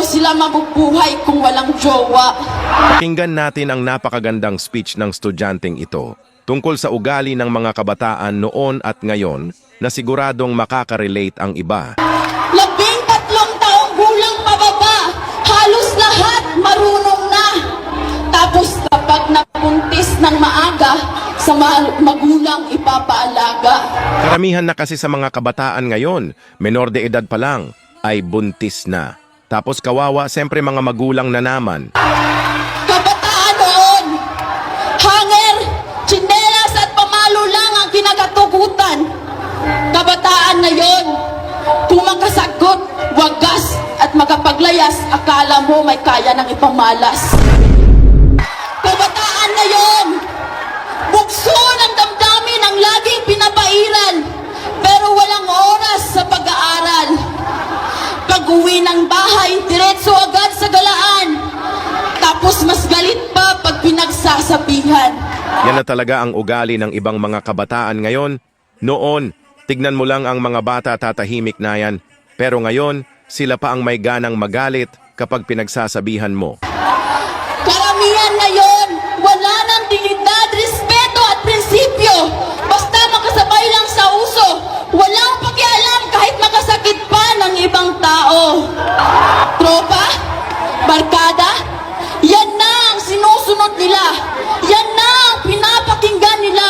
daw sila mabubuhay kung walang jowa. Pakinggan natin ang napakagandang speech ng estudyanteng ito tungkol sa ugali ng mga kabataan noon at ngayon na siguradong makaka-relate ang iba. Labing tatlong taong gulang pababa, halos lahat marunong na. Tapos kapag napuntis ng maaga, sa ma- magulang ipapaalaga. Karamihan na kasi sa mga kabataan ngayon, menor de edad pa lang, ay buntis na. Tapos kawawa, siyempre mga magulang na naman. Kabataan noon, hanger, tsinelas at pamalo lang ang kinakatukutan. Kabataan na yon, kung makasagot, wagas at makapaglayas, akala mo may kaya ng ipamalas. Kabataan na yon, bukso ng damdamin ang laging pinapairal, Pag-uwi ng bahay, diretso agad sa galaan. Tapos mas galit pa pag pinagsasabihan. Yan na talaga ang ugali ng ibang mga kabataan ngayon. Noon, tignan mo lang ang mga bata tatahimik na yan. Pero ngayon, sila pa ang may ganang magalit kapag pinagsasabihan mo. Karamihan ngayon, wala ng dignidad, respeto at prinsipyo. Barkada? Yan na ang sinusunod nila. Yan na ang pinapakinggan nila.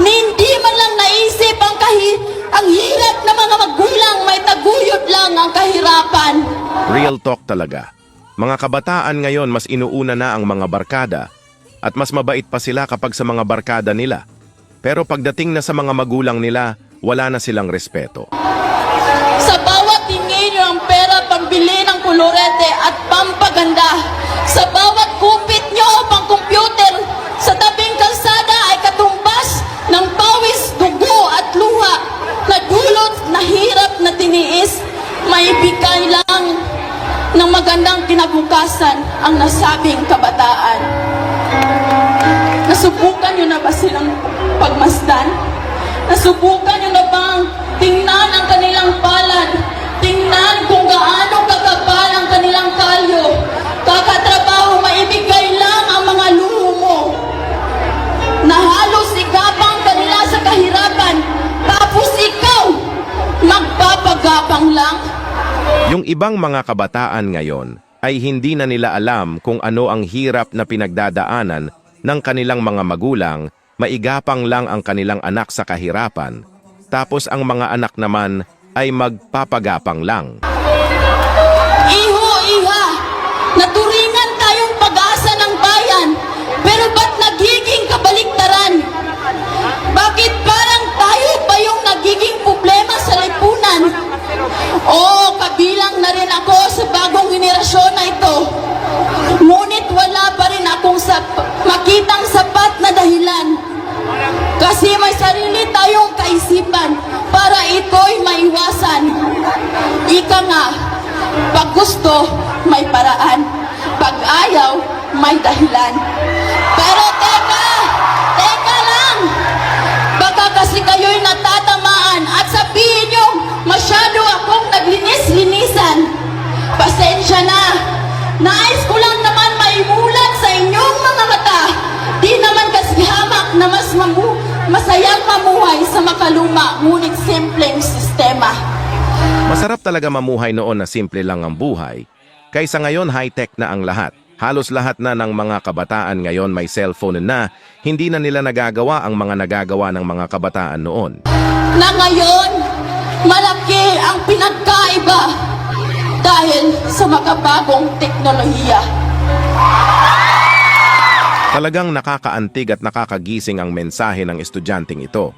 Ni hindi man lang naisip ang, kahi ang hirap ng mga magulang may taguyod lang ang kahirapan. Real talk talaga. Mga kabataan ngayon mas inuuna na ang mga barkada at mas mabait pa sila kapag sa mga barkada nila. Pero pagdating na sa mga magulang nila, wala na silang respeto. Sa bawat tingin ang pera pambili ng kolorete at pampaganda. Sa bawat kupit nyo o pang computer, sa tabing kalsada ay katumbas ng pawis, dugo at luha na dulot na hirap na tiniis. May bigay lang ng magandang kinabukasan ang nasabing kabataan. Nasubukan nyo na ba silang pagmasdan? Nasubukan nyo na bang tingnan magpapagapang lang. Yung ibang mga kabataan ngayon ay hindi na nila alam kung ano ang hirap na pinagdadaanan ng kanilang mga magulang, maigapang lang ang kanilang anak sa kahirapan, tapos ang mga anak naman ay magpapagapang lang. Sarili tayong kaisipan para ito'y maiwasan. Ika nga, pag gusto, may paraan. Pag ayaw, may dahilan. Pero teka, teka lang. Baka kasi kayo'y natatamaan at sabihin nyo, masyado akong naglinis-linisan. Pasensya na. Nais ko lang naman maimulat sa inyong mga mata. Di naman kasi hamak na mas mamu masayang mamuhay sa makaluma, ngunit simpleng sistema. Masarap talaga mamuhay noon na simple lang ang buhay, kaysa ngayon high-tech na ang lahat. Halos lahat na ng mga kabataan ngayon may cellphone na, hindi na nila nagagawa ang mga nagagawa ng mga kabataan noon. na ngayon, malaki ang pinagkaiba dahil sa makabagong teknolohiya. Talagang nakakaantig at nakakagising ang mensahe ng estudyanteng ito.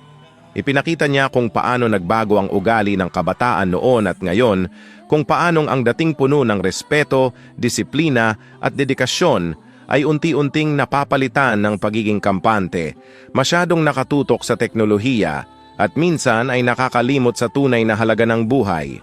Ipinakita niya kung paano nagbago ang ugali ng kabataan noon at ngayon, kung paanong ang dating puno ng respeto, disiplina at dedikasyon ay unti-unting napapalitan ng pagiging kampante, masyadong nakatutok sa teknolohiya at minsan ay nakakalimot sa tunay na halaga ng buhay.